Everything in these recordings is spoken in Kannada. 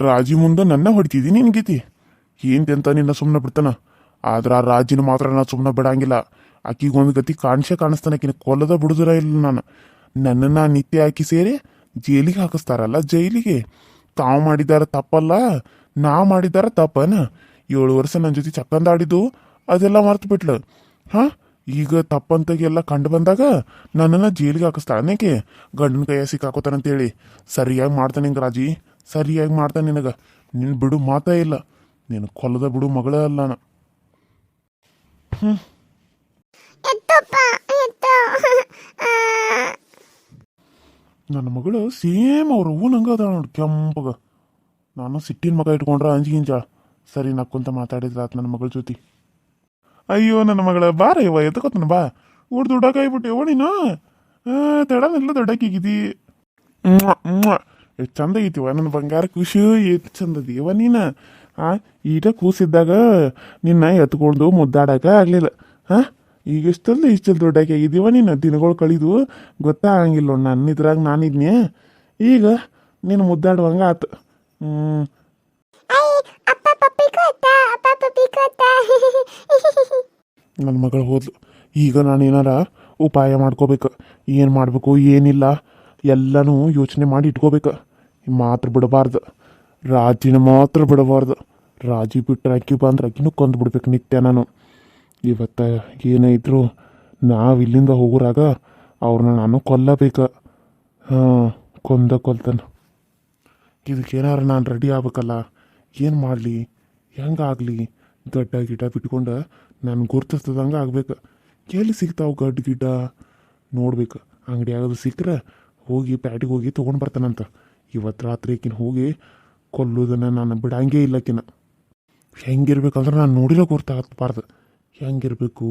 ರಾಜಿ ಮುಂದೆ ನನ್ನ ಹೊಡಿತಿದ್ದೀನಿ ನಿನಗೀತಿ ಅಂತ ನಿನ್ನ ಸುಮ್ಮನೆ ಬಿಡ್ತಾನ? ಆದ್ರೆ ಆ ರಾಜಿನ ಮಾತ್ರ ನಾ ಸುಮ್ಮನೆ ಬಿಡಂಗಿಲ್ಲ. ಆಕಿಗೊಂದು ಗತಿ ಕಾಣಿಸೇ ಕಾಣಿಸ್ತಾನೆ ಆಕಿನ ಕೊಲ್ಲದ ಬಿಡುದಿರ ಇಲ್ಲ ನಾನು. ನನ್ನನ್ನು ನಿತ್ಯ ಹಾಕಿ ಸೇರಿ ಜೈಲಿಗೆ ಹಾಕಿಸ್ತಾರಲ್ಲ, ಜೈಲಿಗೆ. ತಾವು ಮಾಡಿದಾರ ತಪ್ಪಲ್ಲ, ನಾ ಮಾಡಿದಾರ ತಪ್ಪನ. ಏಳು ವರ್ಷ ನನ್ನ ಜೊತೆ ಚಕ್ಕಂದಾಡಿದ್ದು, ಅದೆಲ್ಲ ಮರ್ತು ಬಿಟ್ಲು ಹಾ, ಈಗ ತಪ್ಪಂತಾಗೆಲ್ಲ ಕಂಡು ಬಂದಾಗ ನನ್ನನ್ನು ಜೈಲಿಗೆ ಹಾಕಿಸ್ತಾಳನೇಕೆ ಗಂಡನ ಕೈಯ ಸಿಕ್ಕಾಕೋತಾನಂತೇಳಿ. ಸರಿಯಾಗಿ ಮಾಡ್ತಾನೆ ಹಿಂಗೆ ರಾಜಿ. ಸರಿಯಾಗಿ ಮಾಡ್ತಾನೆ ನಿನಗೆ. ನಿನ್ನ ಬಿಡು ಮಾತೇ ಇಲ್ಲ. ನೀನು ಕೊಲ್ಲದ ಬಿಡು ಮಗಳೇ ಅಲ್ಲ ನಾನು. ಎತ್ತು. ನನ್ನ ಮಗಳು ಸೇಮ್ ಅವ್ರ ಹೂ ನಂಗೆ ಅದ ನೋಡಿ ಕೆಂಪಗ. ನಾನು ಸಿಟ್ಟಿನ ಮಗ ಇಟ್ಕೊಂಡ್ರೆ ಅಂಜಿಗಿಂಜ ಸರಿ ನಕ್ಕೊಂತ ಮಾತಾಡಿದ್ರ ಆತ ನನ್ನ ಮಗಳ ಜೊತೆ. ಅಯ್ಯೋ ನನ್ನ ಮಗಳ ಬಾರ ಇವ ಎತ್ಕೋತಾನ ಬಾ. ಊಟ ದುಡ್ಡಾಕಾಯ್ಬಿಟ್ಟು ನೀನು ತಡನೆಲ್ಲ ದೊಡ್ಡಕ್ಕಿಗಿದಿ ಎಷ್ಟು ಚಂದ ಐತಿವ ನನ್ನ ಬಂಗಾರ ಖುಷಿ ಎಷ್ಟು ಚಂದ ಅದೀವ ನೀನು? ಆ ಈಗ ಕೂಸಿದ್ದಾಗ ನಿನ್ನ ಎತ್ಕೊಂಡು ಮುದ್ದಾಡಕ ಆಗ್ಲಿಲ್ಲ. ಹಾ ಈಗ ಎಷ್ಟಲ್ಲ ಇಷ್ಟಲ್ಲಿ ದೊಡ್ಡಾಕಿ ಆಗಿದ್ದೀವ ನೀನು? ದಿನಗಳು ಕಳಿದು ಗೊತ್ತಾಗಂಗಿಲ್ಲ ನೋಡ್ ನನ್ನ ಇದ್ರಾಗ ನಾನಿದ್ನೆ ಈಗ ನೀನು ಮುದ್ದಾಡುವಂಗ ಆತು. ಹ್ಞೂ ನನ್ನ ಮಗಳು ಹೋದ್ಲು. ಈಗ ನಾನು ಏನಾರ ಉಪಾಯ ಮಾಡ್ಕೋಬೇಕು. ಏನು ಮಾಡಬೇಕು ಏನಿಲ್ಲ ಎಲ್ಲನೂ ಯೋಚನೆ ಮಾಡಿ ಇಟ್ಕೋಬೇಕು. ಮಾತ್ರ ಬಿಡಬಾರ್ದು. ರಾಜಿನ ಮಾತ್ರ ಬಿಡಬಾರ್ದು. ರಾಜಿ ಬಿಟ್ಟರೆ ಅಕ್ಕಿ ಬಂದ್ರೆ ಅಕ್ಕಿನೂ ಕೊಂದು ಬಿಡ್ಬೇಕು ನಿತ್ಯ ನಾನು. ಇವತ್ತು ಏನೇ ನಾವು ಇಲ್ಲಿಂದ ಹೋಗೋರಾಗ ಅವ್ರನ್ನ ನಾನು ಕೊಲ್ಲಬೇಕು. ಹಾಂ, ಕೊಂದ ಕೊಲ್ತಾನೆ. ಇದಕ್ಕೇನಾರ ನಾನು ರೆಡಿ ಆಗ್ಬೇಕಲ್ಲ. ಏನು ಮಾಡಲಿ? ಹೆಂಗಾಗಲಿ ಗಡ್ಡ ಗಿಡ ಬಿಟ್ಕೊಂಡು ನಾನು ಗುರ್ತಿಸ್ತದಂಗೆ ಆಗ್ಬೇಕು. ಎಲ್ಲಿ ಸಿಗ್ತಾವೆ ಗಡ್ಡ ಗಿಡ್ಡ? ನೋಡ್ಬೇಕು. ಅಂಗಡಿ ಆಗೋದು ಸಿಕ್ಕರೆ ಹೋಗಿ ಪ್ಯಾಟಿಗೆ ಹೋಗಿ ತೊಗೊಂಡು ಬರ್ತಾನಂತ. ಇವತ್ತು ರಾತ್ರಿ ಈಕಿನ ಹೋಗಿ ಕೊಲ್ಲೋದನ್ನು ನಾನು ಬಿಡಂಗೇ ಇಲ್ಲಕಿನ ಹೆಂಗಿರ್ಬೇಕಂದ್ರೆ ನಾನು ನೋಡಿರೋ ಗುರ್ತಾಗಬಾರ್ದು ಹೆಂಗಿರ್ಬೇಕು?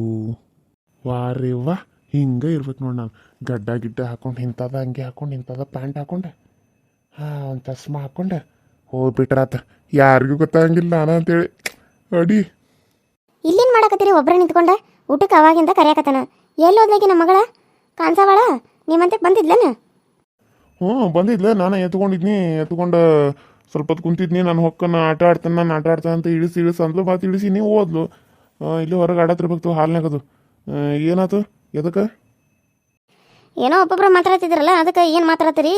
ವಾರೇ ವಾ ಹಿಂಗೆ ಇರ್ಬೇಕು ನೋಡಿ ನಾನು. ಗಡ್ಡ ಗಿಡ್ಡ ಹಾಕೊಂಡು ಇಂಥದ ಹಂಗೆ ಹಾಕೊಂಡು ಇಂಥದ ಪ್ಯಾಂಟ್ ಹಾಕೊಂಡೆ. ಹಾಂ, ಒಂದು ಚಸ್ಮಾ ಹಾಕೊಂಡೆ. ಹೋಗ್ಬಿಟ್ರಾತ ಯಾರಿಗೂ ಗೊತ್ತಾಗಂಗಿಲ್ಲ ನಾನು ಅಂತೇಳಿ. ಅಡಿ. ಇಲ್ಲೇನು ಮಾಡಕತ್ತೀರಿ ಒಬ್ಬರೇ ನಿಂತ್ಕೊಂಡೆ? ಊಟಕ್ಕೆ ಅವಾಗಿಂದ ಕರೆಯಕತ್ತಾನ. ಎಲ್ಲಿ ಹೋದ್ಲಾಕಿ ನಮ್ಮ ಮಗಳ? ಕಾನ್ಸವಾಳ? ನಿಮ್ಮಂತೆ ಬಂದಿದ್ಲೇನ? ಹ್ಞೂ ಬಂದಿದ್ಲೆ. ನಾನು ಎತ್ಕೊಂಡಿದ್ನಿ ಎತ್ಕೊಂಡು ಸ್ವಲ್ಪ ಹೊತ್ತು ಕುಂತಿದ್ನಿ. ನಾನು ಹೊಕ್ಕನ ಆಟ ಆಡ್ತಾನೆ ನಾನು ಆಟ ಆಡ್ತಾನೆ ಅಂತ ಇಳಿಸಿ ಇಳಿಸಿ ಅಂದ್ಲು. ಮಾತು ಇಳಿಸಿ ನೀವು ಓದ್ಲು. ಇಲ್ಲಿ ಹೊರಗೆ ಆಡತ್ತಿರ್ಬೇಕು ಹಾಲ್ನಾಗದು ಏನಾಯ್ತು ಎದಕ್ಕೆ? ಏನೋ ಒಬ್ಬೊಬ್ರು ಮಾತಾಡ್ತಿದ್ರಲ್ಲ ಅದಕ್ಕೆ ಏನು ಮಾತಾಡತ್ತೀರಿ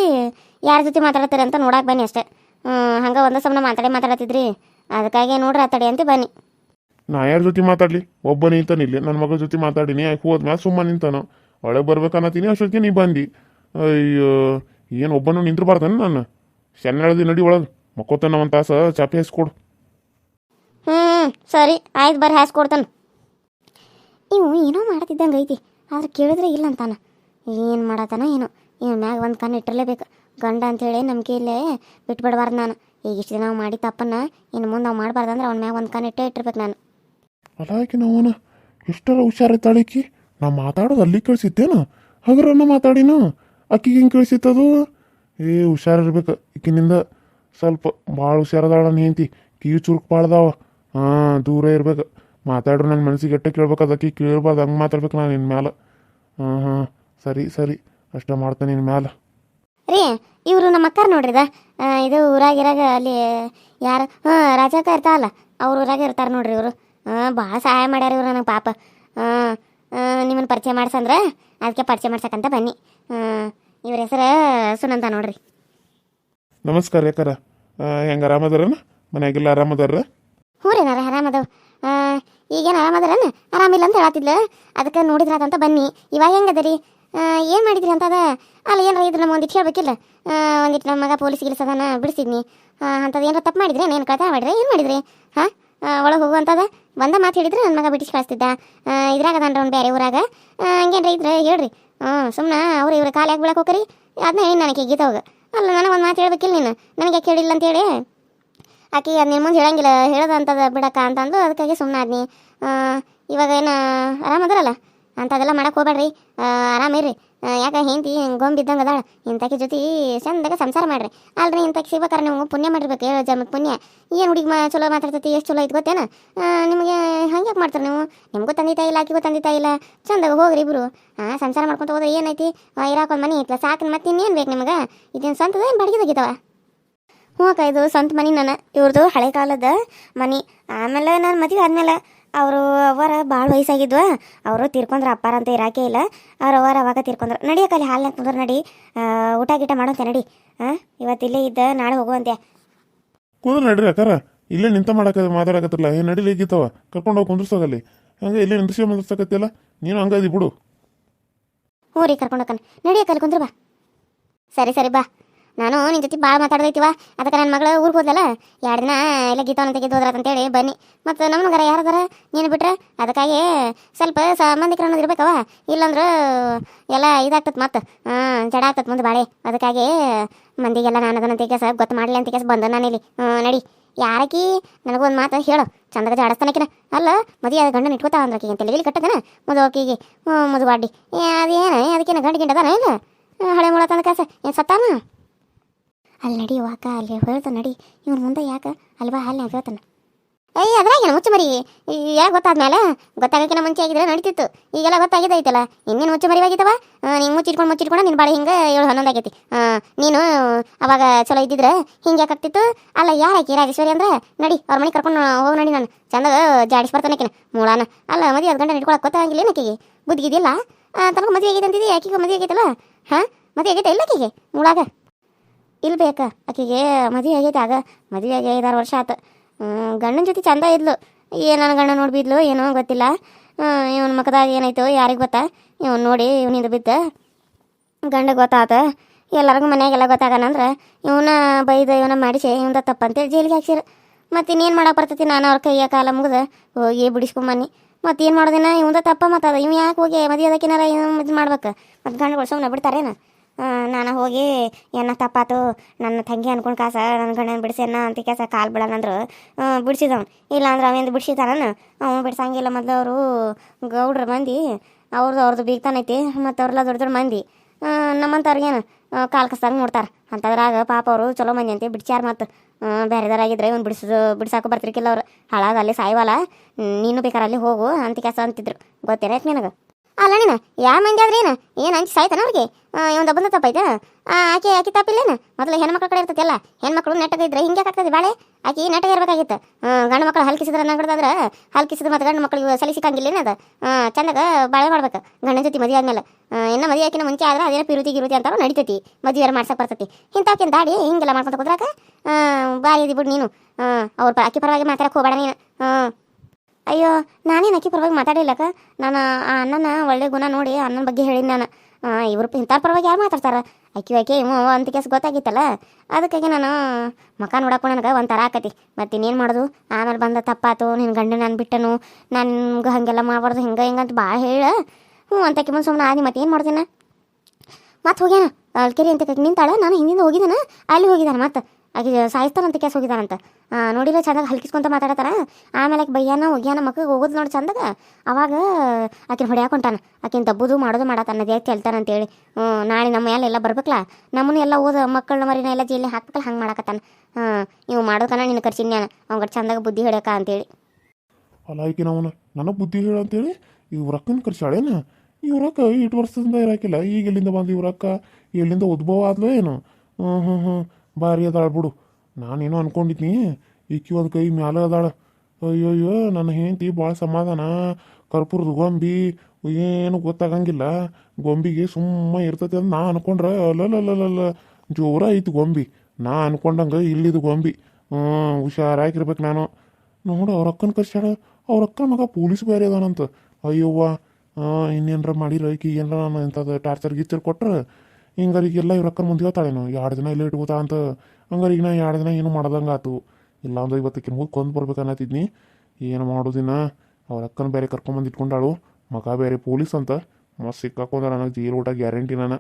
ಯಾರ ಜೊತೆ ಮಾತಾಡತ್ತೀರಿ ಅಂತ ನೋಡಕ್ಕೆ ಬನ್ನಿ ಅಷ್ಟೇ. ಹಂಗೆ ಒಂದೇ ಸಮನ ಮಾತಾಡಿ ಮಾತಾಡತ್ತಿದ್ರಿ ಅದಕ್ಕಾಗಿ ನೋಡ್ರಿ ತಡಿ ಅಂತ ಬನ್ನಿ. ನಾ ಯಾರ ಜೊತೆ ಮಾತಾಡ್ಲಿ? ಒಬ್ಬ ನಿಂತಾನ ಇಲ್ಲಿ. ನನ್ನ ಮಗಳ ಜೊತೆ ಮಾತಾಡಿನಿ. ಆಯ್ಕೆ ಹೋದ್ಮ್ಯಾಲ ಸುಮ್ಮನೆ ನಿಂತಾನ. ಒಳಗೆ ಬರ್ಬೇಕನ್ನತೀನಿ ಅಷ್ಟೊತ್ತಿಗೆ ನೀ ಬಂದು. ಅಯ್ಯೋ ಏನು ಒಬ್ಬನು ನಿಂತಿರ್ಬಾರ್ದನ ನಾನು? ಶೆನ್ನ ನಡಿ ಒಳಗೆ. ಮಕ್ಕೋತನ ಒಂದು ತಾಸು ಚಾಪಿ ಹಾಸ್ಕೊಡು ಹ್ಞೂ ಸರಿ ಆಯ್ತು ಬರ್ರಿ ಹಾಸ್ಕೊಡ್ತಾನೆ ಇವು ಏನೋ ಮಾಡ್ತಿದ್ದಂಗೆ ಐತಿ ಆದ್ರೆ ಕೇಳಿದ್ರೆ ಇಲ್ಲ ಅಂತಾನ. ಏನು ಮಾಡತ್ತಾನ ಏನೋ ಇವ್ ಮ್ಯಾಗ ಒಂದು ಕಣ್ಣು ಇಟ್ಟಿರಲೇಬೇಕು. ಗಂಡ ಅಂತೇಳಿ ನಂಬಿಕೆ ಇಲ್ಲೇ ಬಿಟ್ಬಿಡ್ಬಾರ್ದು ನಾನು. ಈಗ ಇಷ್ಟು ದಿನ ಮಾಡಿ ತಪ್ಪನ್ನ ಇನ್ನು ಮುಂದೆ ನಾವು ಮಾಡಬಾರ್ದು ಅಂದ್ರೆ ಅವ್ನ ಮ್ಯಾಗ ಒಂದು ಕಣ್ಣು ಇಟ್ಟೇ ಇಟ್ಟಿರ್ಬೇಕು ನಾನು. ನಾವು ನಾವನ ಎಷ್ಟರ ಹುಷಾರಿದ್ದಾಳಿಕಿ ನಾ ಮಾತಾಡೋದು ಅಲ್ಲಿ ಕಳಿಸಿದ್ದೇನು? ಹಗರನ್ನ ಮಾತಾಡಿನ? ಅಕ್ಕಿಗೆ ಹಿಂಗೆ ಕೇಳಿಸಿತ್ತದು ಏ ಹುಷಾರಿರ್ಬೇಕು ಈಕಿನಿಂದ ಸ್ವಲ್ಪ ಭಾಳ ಹುಷಾರದಾಳ ನೀಂತಿ ಕಿವಿ ಚುರುಕು ಬಾಳ್ದಾವ ಹಾಂ, ದೂರ ಇರ್ಬೇಕು. ಮಾತಾಡ್ರು ನನ್ನ ಮನಸ್ಸಿಗೆ ಎಟ್ಟ ಕೇಳ್ಬೇಕು ಅದಕ್ಕೆ ಕೇಳ್ಬಾರ್ದು. ಹಂಗೆ ಮಾತಾಡ್ಬೇಕು ನಾನು ನಿನ್ನ ಮ್ಯಾಲ. ಹಾಂ ಹಾಂ. ಸರಿ ಸರಿ. ಅಷ್ಟೇ ಮಾಡ್ತೇನೆ ನಿನ್ನ ಮ್ಯಾಲ. ರೀ, ಇವರು ನಮ್ಮ ಅಕ್ಕಾರ ನೋಡ್ರಿದ? ಇದು ಊರಾಗಿರಾಗ ಅಲ್ಲಿ ಯಾರು? ಹಾಂ ರಾಜಾಕ ಇರ್ತಾವಲ್ಲ ಅವ್ರ ಊರಾಗ ಇರ್ತಾರೆ ನೋಡ್ರಿ ಇವರು. ಹಾಂ ಭಾಳ ಸಹಾಯ ಮಾಡ್ಯಾರ ಇವರು ನನಗೆ ಪಾಪ. ಹಾಂ ನಿಮ್ಮನ್ನು ಪರಿಚಯ ಮಾಡ್ಸಂದ್ರೆ? ಅದಕ್ಕೆ ಪರಿಚಯ ಮಾಡ್ಸಕ್ಕಂತ ಬನ್ನಿ. ಇವ್ರ ಹೆಸರು ಸುನಂತ ನೋಡ್ರಿ. ನಮಸ್ಕಾರ ಯಾಕಾರ? ಹೆಂಗೆ ಆರಾಮದಾರನ ಮನೆಯಾಗಿಲ್ಲ ಆರಾಮದಾರ ಹ್ಞೂ ರೀ ನಾರ ಆರಾಮದವ್ ಈಗೇನು ಆರಾಮದಾರನ ಆರಾಮಿಲ್ಲ ಅಂತ ಹೇಳತ್ತಿದ್ಲ ಅದಕ್ಕೆ ನೋಡಿದ್ರ ಅದಂತ ಬನ್ನಿ. ಇವಾಗ ಹೆಂಗದರಿ ಏನು ಮಾಡಿದ್ರಿ ಅಂತದ ಅಲ್ಲ ಏನಾರ ಇದ್ರೆ ನಮ್ಮ ಒಂದಿಟ್ಟು ಹೇಳ್ಬೇಕಿಲ್ಲ. ಒಂದಿಟ್ಟು ನಮ್ಮ ಮಗ ಪೊಲೀಸ್ ಗಿಲಿಸ್ ಅದನ್ನ ಬಿಡಿಸಿದ್ನಿ. ಅಂಥದ್ದು ಏನಾರ ತಪ್ಪು ಮಾಡಿದ್ರೆ? ಏನು ಕಳ್ತಾ ಮಾಡಿದ್ರೆ ಏನು ಮಾಡಿದ್ರಿ? ಹಾಂ? ಒಳಗೆ ಹೋಗುವಂಥದ ಬಂದ ಮಾತು ಹೇಳಿದ್ರೆ ನನ್ನ ಮಗ ಬಿಡಿಸಿ ಕಳಿಸ್ತಿದ್ದ. ಇದ್ರಾಗ ಅದಾನ್ರ ಅವ್ನು ಬೇರೆ ಊರಾಗ. ಹಂಗೇನು ಹಂಗೇನ್ರ ಇದ್ರೆ ಹೇಳ್ರಿ. ಹ್ಞೂ ಸುಮ್ಮನೆ ಅವ್ರು ಇವ್ರ ಕಾಲಿಗೆ ಬೀಳಕ್ಕೆ ಹೋಗ್ರಿ? ಅದನ್ನ ಹೇಳಿ ನನಗೆ ಹೋಗ. ಅಲ್ಲ, ನನಗೆ ಒಂದು ಮಾತು ಹೇಳ್ಬೇಕಿಲ್ಲ ನೀನು. ನನಗೆ ಯಾಕೆ ಹೇಳಿಲ್ಲ ಅಂತೇಳಿ ಆಕೆ ಅದು ನಿಮ್ಮ ಮುಂದೆ ಹೇಳಂಗಿಲ್ಲ. ಹೇಳೋದಂತದ ಬಿಡಕ್ಕ ಅಂತಂದು ಅದಕ್ಕಾಗಿ ಸುಮ್ಮನೆ ಆದ್ನಿ. ಇವಾಗ ಏನು ಆರಾಮದರಲ್ಲ ಅಂಥದ್ದೆಲ್ಲ ಮಾಡೋಕೆ ಹೋಗ್ಬೇಡ್ರಿ. ಆರಾಮಿರ್ರಿ ಯಾಕೆ ಹೆಂಡತಿ ಗೊಂಬಿದ್ದಂಗೆ ಅದಾಳ. ಇಂಥಕ್ಕೆ ಜೊತೆ ಚಂದಾಗ ಸಂಸಾರ ಮಾಡ್ರಿ. ಅಲ್ರಿ ಇಂಥಕ್ಕೆ ಸಿಗ್ಬೇಕಾರೆ ನೀವು ಪುಣ್ಯ ಮಾಡಿರ್ಬೇಕು ಹೇಳೋ ಜನ್ಮದ ಪುಣ್ಯ. ಏನು ಹುಡುಗಿ ಮಾ ಚಲೋ ಮಾತಾಡ್ತೈತಿ, ಎಷ್ಟು ಚಲೋ ಐತೆ ಗೊತ್ತೇನ? ನಿಮಗೆ ಹಂಗೆ ಮಾಡ್ತಾರೆ ನೀವು? ನಿಮಗೂ ತಂದೆ ತಾಯಿ ಇಲ್ಲ, ಆಕಿಗೂ ತಂದೆ ತಾಯಿ ಇಲ್ಲ. ಚಂದಾಗ ಹೋಗ್ರಿ ಇಬ್ರು. ಹಾಂ ಸಂಸಾರ ಮಾಡ್ಕೊಂತ ಹೋದ್ರೆ ಏನೈತಿ? ಇರಾಕೊಂದು ಮನೆ ಐತಲ್ಲ ಸಾಕು ಮತ್ತೆ ಇನ್ನೇನು ಬೇಕು ನಿಮಗೆ? ಇದೇನು ಸ್ವಂತದ ಏನು ಬಾಡಿಗೆದಾಗಿದ್ದಾವ ಹ್ಞೂ ಅಕ್ಕ, ಇದು ಸ್ವಂತ ಮನೆ ನಾನು ಇವ್ರದ್ದು ಹಳೆ ಕಾಲದ ಮನೆ. ಆಮೇಲೆ ನಾನು ಮದುವೆ ಆದ್ಮೇಲೆ ಅವರು ಅವರ ಭಾಳ ವಯಸ್ಸಾಗಿದ್ವ ಅವರು ತೀರ್ಕೊಂಡ್ರ ಅಪ್ಪಾರ ಅಂತ ಇರಾಕೆ ಇಲ್ಲ. ಅವ್ರ ಅವರ ಅವಾಗ ತೀರ್ಕೊಂಡ್ರು. ನಡಿಯಕ್ಕ ಹಾಲು ಹಾಲ್ನಾಗ ಕುಂದ್ರ ನಡಿ. ಊಟ ಗೀಟ ಮಾಡೋಂತೆ ನಡಿ. ಹಾಂ ಇವತ್ತಿಲ್ಲೇ ಇದ್ದ ನಾಳೆ ಹೋಗುವಂತೆ ಕುಂದ್ರ ನಡ್ರಿ ಅಕ್ಕಾರ. ಇಲ್ಲೇ ನಿಂತ ಮಾಡಕ ಮಾತಾಡಕತ್ತಿಲ್ಲ ಏ ನಡಿಲಿ ಇದ್ದಿತ್ತವ ಕರ್ಕೊಂಡು ಹೋಗಿ ಕುಂದ್ರಸೋಗಲ್ಲಿ ಹಂಗೆ ಇಲ್ಲೇ ನಿಂದ್ರಿಸಿ ಮಾತಾಡ್ಸಕತ್ತಿಲ್ಲ ನೀನು ಹಂಗದಿ ಬಿಡು. ಹ್ಞೂ ರೀ ಕರ್ಕೊಂಡೋಕನ್ ನಡಿಯಕ್ಕ ಅಲ್ಲಿ ಕುಂದ್ರ ಬಾ. ಸರಿ ಸರಿ ಬಾ. ನಾನು ನಿನ್ನ ಜೊತೆ ಭಾಳ ಮಾತಾಡ್ದೈತಿವ ಅದಕ್ಕೆ ನನ್ನ ಮಗಳು ಊರಿಗೆ ಹೋದಲ್ಲ ಎರಡು ದಿನ ಎಲ್ಲ ಗೀತವನ್ನು ತೆಗೆದು ಅಂತೇಳಿ ಬನ್ನಿ. ಮತ್ತು ನಮ್ಮ ಮಗರ ಯಾರದಾರ ನೀನು ಬಿಟ್ರೆ? ಅದಕ್ಕಾಗಿ ಸ್ವಲ್ಪ ಸಂಬಂಧಿಕರು ಅನ್ನೋದು ಇರ್ಬೇಕವ ಇಲ್ಲಂದ್ರೆ ಎಲ್ಲ ಇದಾಗ್ತದೆ ಮತ್ತು. ಜಡ ಆಗ್ತದೆ ಮುಂದೆ ಬಾಳೆ. ಅದಕ್ಕಾಗಿ ಮಂದಿಗೆಲ್ಲ ನಾನು ಅದನ್ನು ತೆಗೆಸ ಗೊತ್ತು ಮಾಡಲಿ ಅಂತ ಕೇಸ ಬಂದ ನಾನಿಲ್ಲಿ ಹ್ಞೂ ನಡಿ. ಯಾರಕಿ? ನನಗೊಂದು ಮಾತು ಹೇಳು. ಚಂದಾಗ ಜಾಡಸ್ತಾನಕಿನ. ಅಲ್ಲ, ಮದುವೆ ಗಂಡನ ಇಟ್ಕೋತಾವ ಅಂದ್ರೆ ಆಕಿಗೆ ತಲೆಗಿಲಿ ಕಟ್ಟದನ? ಮದುವೆ ಬಾಡಿ ಅದೇನು? ಅದಕ್ಕೇನು ಗಂಡ ಗಿಂಡದಾನ ಇಲ್ಲ? ಹಳೆ ಮುಳ ತಂದ ಕಾಸ. ಏನು ಸತ್ತಾನ? ಅಲ್ಲಿ ನಡೆಯುವ ವಾಕ ಅಲ್ಲಿ ಹೇಳ್ತಾನೆ ನಡಿ. ಇವನು ಮುಂದೆ ಯಾಕೆ? ಅಲ್ಲಿ ಬಾ ಅಲ್ಲಿ ಹೇಳ್ತಾನೆ ಏಯ್, ಅದ್ರಾಗೇನು ಮುಚ್ಚು ಮರಿ ಯಾಕೆ ಗೊತ್ತಾದ್ಮೇಲೆ ಗೊತ್ತಾಗಕ್ಕಿನ ಮುಂಚೆ ಆಗಿದ್ರೆ ನಡೀತಿತ್ತು. ಈಗೆಲ್ಲ ಗೊತ್ತಾಗಿದ್ದೈತಲ್ಲ ಇನ್ನೇನು ಮುಚ್ಚು ಮರಿವಾಗಿತ್ತವ ನೀನು ಮುಚ್ಚಿಟ್ಕೊಂಡು ಮುಚ್ಚಿಟ್ಕೊಂಡು ನಿನ್ನ ಬಾಳೆ ಹಿಂಗೆ ಏಳು, ಹನ್ನೊಂದು ಆಗೈತಿ. ನೀನು ಅವಾಗ ಚಲೋ ಇದ್ದಿದ್ರೆ ಹಿಂಗೆ ಯಾಕೆ ಆಗ್ತಿತ್ತು? ಅಲ್ಲ ಯಾರಾಕಿ ರಾಜೇಶ್ವರಿ ಅಂದ್ರೆ? ನಡಿ, ಅವ್ರ ಮನೆ ಕರ್ಕೊಂಡು ಹೋಗಿ ನಡಿ ನಾನು. ಚಂದಾಗ ಜಾಡಿಸಿ ಬರ್ತಾನಕಿನ ಮೂಳಾನ. ಅಲ್ಲ, ಮದುವೆ ಅದು ಗಂಡ ಇಟ್ಕೊಳಕ್ಕೆ ಗೊತ್ತಾಗಿಲ್ಲ ಆಕಿಗೆ? ಬುದ್ಧಿಗಿದೆಯಲ್ಲ ತನಕ ಮದುವೆ ಆಗೈತೆ ಅಂತಿದ್ದಿ ಆಕಿಗೆ ಮದುವೆ ಆಗೈತಲ್ಲ? ಹಾಂ? ಮದುವೆ ಆಗೈತೆ ಇಲ್ಲ ಆಕಿಗೆ? ಮೂಳಾಗ? ಇಲ್ಲ ಬೇಕ. ಆಕೆಗೆ ಮದುವೆ ಆಗೈತೆ ಆಗ. ಮದುವೆ ಆಗಿ ಐದಾರು ವರ್ಷ ಆತು. ಗಂಡನ ಜೊತೆ ಚಂದ ಇದ್ಲು. ಏನು ನನ್ನ ಗಂಡ ನೋಡಿ ಬಿದ್ಲು ಏನೋ ಗೊತ್ತಿಲ್ಲ. ಇವನ ಮಕದಾಗ ಏನಾಯ್ತು ಯಾರಿಗೆ ಗೊತ್ತಾ? ಇವನು ನೋಡಿ ಇವನಿಂದ ಬಿದ್ದ. ಗಂಡ ಗೊತ್ತಾತ. ಎಲ್ಲರಿಗೂ ಮನೆಯಾಗೆಲ್ಲ ಗೊತ್ತಾಗನಂದ್ರೆ ಇವನ ಬೈದ, ಇವನ ಮಾಡಿಸಿ, ಇವಂದ ತಪ್ಪಂತೇಳಿ ಜೈಲಿಗೆ ಹಾಕ್ಸಿರ ಮತ್ತು ಇನ್ನೇನು ಮಾಡಕ್ಕೆ ಬರ್ತೈತಿ ನಾನು ಅವ್ರ ಕೈಯ ಕಾಲ ಮುಗಿದು. ಹೋಗಿ ಬಿಡಿಸ್ಕೊಂಬನ್ನಿ ಮತ್ತು ಏನು ಮಾಡೋದಿನ? ಇವಂದ ತಪ್ಪ ಮತ್ತು ಅದು. ಇವ್ ಯಾಕೆ ಹೋಗಿ ಮದುವೆ ಅದಕ್ಕಿನಾರ ಇದು ಮಾಡ್ಬೇಕು? ಮತ್ತು ಗಂಡುಗಳು ಸುಮ್ಮನೆ ಬಿಡ್ತಾರೇನು? ನಾನು ಹೋಗಿ ಏನ ತಪ್ಪಾತು, ನನ್ನ ತಂಗಿ ಅನ್ಕೊಂಡು ಕಾಸ ನನ್ನ ಗಂಡನ ಬಿಡಿಸೇನ ಅಂತ ಕೆಲಸ ಕಾಲು ಬಿಡೋಣಂದ್ರು ಬಿಡಿಸಿದವನು. ಇಲ್ಲ ಅಂದ್ರೆ ಅವೆಂದು ಬಿಡಿಸಿದಾನ ಅವನು ಬಿಡ್ಸಂಗಿಲ್ಲ ಮೊದಲು ಅವರು ಗೌಡ್ರ ಮಂದಿ ಅವ್ರದ್ದು ಅವ್ರದ್ದು ಬೀಗ್ತಾನೈತಿ ಮತ್ತು ಅವ್ರೆಲ್ಲ ದೊಡ್ಡ ದೊಡ್ಡ ಮಂದಿ. ನಮ್ಮಂಥವ್ರಿಗೇನು ಕಾಲು ಕಸ್ದಂಗೆ ನೋಡ್ತಾರೆ. ಅಂಥದ್ರಾಗ ಪಾಪ ಅವರು ಚಲೋ ಮಂದಿ ಅಂತ, ಬಿಡ್ಸ್ಯಾರ ಮತ್ತು. ಬೇರೆದಾರಾಗಿದ್ರೆ ಇವ್ನು ಬಿಡಿಸೋದು ಬಿಡ್ಸಾಕು ಬರ್ತಿರ್ಕಿಲ್ಲ ಅವ್ರು. ಹಾಳಾಗ ಅಲ್ಲಿ ಸಾಯವಲ್ಲ ನೀನು ಬೇಕಾರೆ ಅಲ್ಲಿ ಹೋಗು ಅಂತ ಕೆಲಸ ಅಂತಿದ್ರು. ಗೊತ್ತಿರೈತೆ ನಿನಗೆ? ಅಲ್ಲ ನೀನು ಯಾವ ಮಂದಿ ಆದ್ರೆ ಏನು ಏನು ಹಂಚಿ ಸಾಯ್ತಾನ ಅವ್ರಿಗೆ? ಇವಂದ ಬಂದ ತಪ್ಪೈತೆ ಆಕೆ ಆಕೆ ತಪ್ಪಿಲ್ಲೇನು? ಮೊದಲು ಹೆಣ್ಮಕ್ಳ ಕಡೆ ಇರ್ತೈತಲ್ಲ ಹೆಣ್ಮಕ್ಳು ನೆಟ್ಟದ ಇದ್ರೆ ಹಿಂಗೆ ಆಗ್ತದೆ ಬಾಳೆ? ಆಕೆ ನೆಟ್ಟಗೆ ಇರ್ಬೇಕಾಗಿತ್ತು ಗಂಡು ಮಕ್ಕಳು ಹಲ್ಕಿಸಿದ್ರೆ ನಗಡ್ದಾದ್ರೆ ಹಲ್ಕಿಸಿದ್ರೆ ಮತ್ತೆ ಗಂಡು ಮಕ್ಳಿಗೆ ಸಲಿ ಸಿಕ್ಕಂಗಿಲ್ಲ ಚಂದಾಗ ಬಾಳೆ ಮಾಡ್ಬೇಕು, ಗಂಡನ ಜೊತೆ ಮದುವೆ ಆದ್ಮೇಲೆ. ಇನ್ನ ಮದುವೆ ಆಕಿನ ಮುಂಚೆ ಆದ್ರೆ ಅದೇನೋ ಪಿರುತಿ ಗಿರುತಿ ಅಂತಾರೋ ನಡಿತೈತಿ, ಮದುವೆ ಮಾಡ್ಸಕ್ಕೆ ಬರ್ತೈತಿ. ಇಂಥವ್ಕಿನ ದಾಡಿ ಹಿಂಗೆಲ್ಲ ಮಾಡ್ಕೊಂತ ಕುದ್ರಾಕ ಬಾರಿ ಇದಿ ಬಿಡು ನೀನು. ಅವ್ರ ಆಕೆ ಪರವಾಗಿ ಮಾತಾಡಕ್ಕೆ ಹೋಗಬೇಡ ನೀನು. ಹಾಂ ಅಯ್ಯೋ, ನಾನೇನು ಅಕ್ಕಿ ಪರವಾಗಿ ಮಾತಾಡಿಲ್ಲಕ್ಕ? ನಾನು, ಆ ಅಣ್ಣನ ಒಳ್ಳೆ ಗುಣ ನೋಡಿ ಅಣ್ಣನ ಬಗ್ಗೆ ಹೇಳಿನಿ ನಾನು. ಇವರು ಇಂಥ ಪರವಾಗಿ ಯಾರು ಮಾತಾಡ್ತಾರೆ? ಅಕ್ಕಿ ಆಕೆ ಇವ ಅಂತ ಕೇಸ್ ಗೊತ್ತಾಗಿತ್ತಲ್ಲ? ಅದಕ್ಕಾಗಿ ನಾನು ಮಕ ನೋಡಕ್ಕೂ ನನಗೆ ಒಂಥರ ಆಕತಿ. ಮತ್ತು ಇನ್ನೇನು ಮಾಡೋದು? ಆಮೇಲೆ ಬಂದ ತಪ್ಪಾತು ನಿನ್ನ ಗಂಡ ನಾನು ಬಿಟ್ಟನು ನಾನು ನಿಮ್ಗೆ ಹಾಗೆಲ್ಲ ಮಾಡಬಾರ್ದು, ಹಿಂಗೆ ಹಿಂಗಂತ ಭಾಳ ಹೇಳ. ಹ್ಞೂ ಅಂತಕ್ಕೆ ಮುಂದೆ ಸುಮ್ಮನೆ ಆದಿ ಮತ್ತೆ ಏನು ಮಾಡ್ತೀನಿ ಮತ್ತೆ ಹೋಗ್ಯಾನ, ಅಲ್ಕೆರಿ ಅಂತ ನಿಂತಾಳೆ, ನಾನು ಹಿಂದಿಂದ ಹೋಗಿದ್ದಾನೆ ಅಲ್ಲಿ ಹೋಗಿದ್ದಾನೆ ಮತ್ತೆ ಆಕೆ ಸಾಯಿಸ್ತಾನಂತ ಕೇಸ್ ಹೋಗಿದಾನಂತ ನೋಡಿಲ್ಲ ಚಂದಾಗ ಹಲ್ಕಿಸ್ಕೊಂತ ಮಾತಾಡತಾರ ಆಮೇಲೆ ಆಕೆ ಬಯ್ಯಾನ ಹೋಗ್ಯಾನ ಮಕ್ಕಳಿಗೆ ಹೋಗೋದು ನೋಡಿ ಚಂದಾಗ. ಅವಾಗ ಆಕಿನ ಹೊಡ್ಯಾಕೊಂಟಾನ. ಆಕಿನ ದಬ್ಬುದು, ಮಾಡೋದು ಮಾಡತ್ತಾನ ದೇಹ ಅಂತೇಳಿ. ನಾಳೆ ನಮ್ಮ ಮೇಲೆ ಎಲ್ಲ ಬರ್ಬೇಕಲ್ಲ ನಮ್ಮನ್ನ ಎಲ್ಲ ಓದ ಮಕ್ಕಳನ್ನ ಮರಿನ ಎಲ್ಲ ಜೈಲಿ ಹಾಕ್ಬೇಕಲ್ಲ, ಹಂಗೆ ಮಾಡಕತ್ತಾನ. ಹಾಂ ನೀವು ಮಾಡೋದಕ್ಕನ ನಿನ್ನ ಕರ್ಸಿನ ನಾನು ಕಡೆ ಚಂದಾಗ ಬುದ್ಧಿ ಹೇಳಕ ಅಂತೇಳಿ. ಅಲ್ಲ ಆಯ್ಕೆ ಅವನು, ನನಗೆ ಬುದ್ಧಿ ಹೇಳು ಅಂತೇಳಿ ಇವ್ರಕ್ಕನ ಕರ್ಸಾಳೇನ ಇವ್ರಕ್ಕ ಇಟ್ಟು ವರ್ಷದಿಂದ ಇರಾಕಿಲ್ಲ, ಈಗ ಎಲ್ಲಿಂದ ಬಂದು ಇವ್ರಕ್ಕ ಎಲ್ಲಿಂದ ಉದ್ಭವ ಆದ್ಲೋ ಏನು? ಹ್ಞೂ ಹ್ಞೂ ಹ್ಞೂ. ಭಾರಿ ಅದಾಳ ಬಿಡು. ನಾನೇನೋ ಅನ್ಕೊಂಡಿದ್ನಿ. ಈಕಿ ಒಂದು ಕೈ ಮ್ಯಾಲ ಅದಾಳ. ಅಯ್ಯೋ ನನ್ನ ಹೆಂಡತಿ ಭಾಳ ಸಮಾಧಾನ. ಕರ್ಪೂರದ ಗೊಂಬಿ, ಏನು ಗೊತ್ತಾಗಂಗಿಲ್ಲ. ಗೊಂಬಿಗೆ ಸುಮ್ಮ ಇರ್ತೈತಿ ಅಂತ ನಾ ಅನ್ಕೊಂಡ್ರ, ಅಲ್ಲಲ್ಲಲ್ಲಲ್ಲ ಜೋರ ಐತಿ ಗೊಂಬಿ. ನಾ ಅನ್ಕೊಂಡಂಗೆ ಇಲ್ಲಿದು ಗೊಂಬಿ. ಹ್ಞೂ ಹುಷಾರಾಗಿರ್ಬೇಕು ನಾನು. ನೋಡು, ಅವ್ರ ಅಕ್ಕನ ಕರ್ಸ್ಯಾಳ. ಅವ್ರ ಅಕ್ಕ ಮಗ ಪೊಲೀಸ್ ಬೇರೆ ಅದಾನಂತ. ಅಯ್ಯವ್ವ ಇನ್ನೇನರ ಮಾಡಿರ ಈಕಿ. ಏನರ ನಾನು ಇಂಥದ್ದು ಟಾರ್ಚರ್, ಗೀಚರ್ ಕೊಟ್ರೆ ಹಿಂಗಾರಿಗೆಲ್ಲ ಇವ್ರ ಅಕ್ಕನ ಮುಂದೆ ಹೇಳ್ತಾಳೇನು ಎರಡು ದಿನ ಇಲ್ಲೇ ಇಟ್ಕೋತಾ ಅಂತ. ಹಂಗಾರೆ ಈಗ ನಾ ಎರಡು ದಿನ ಏನು ಮಾಡ್ದಂಗೆ ಆತು. ಇಲ್ಲ ಅಂದ್ರೆ ಇವತ್ತಕ್ಕೆ ಹೋಗಿ ಕೊಂದು ಬರ್ಬೇಕು ಏನು ಮಾಡೋದಿನ ಅವ್ರ ಅಕ್ಕನ ಬೇರೆ ಕರ್ಕೊಂಬಂದು ಇಟ್ಕೊಂಡಾಳು. ಮಗ ಬೇರೆ ಪೊಲೀಸ್ ಅಂತ. ಮಸ್ತ್ ಸಿಕ್ಕಾಕೊಂಡ ನನಗೆ ಜೀರೋ ಊಟ ಗ್ಯಾರಂಟಿ ನಾನು.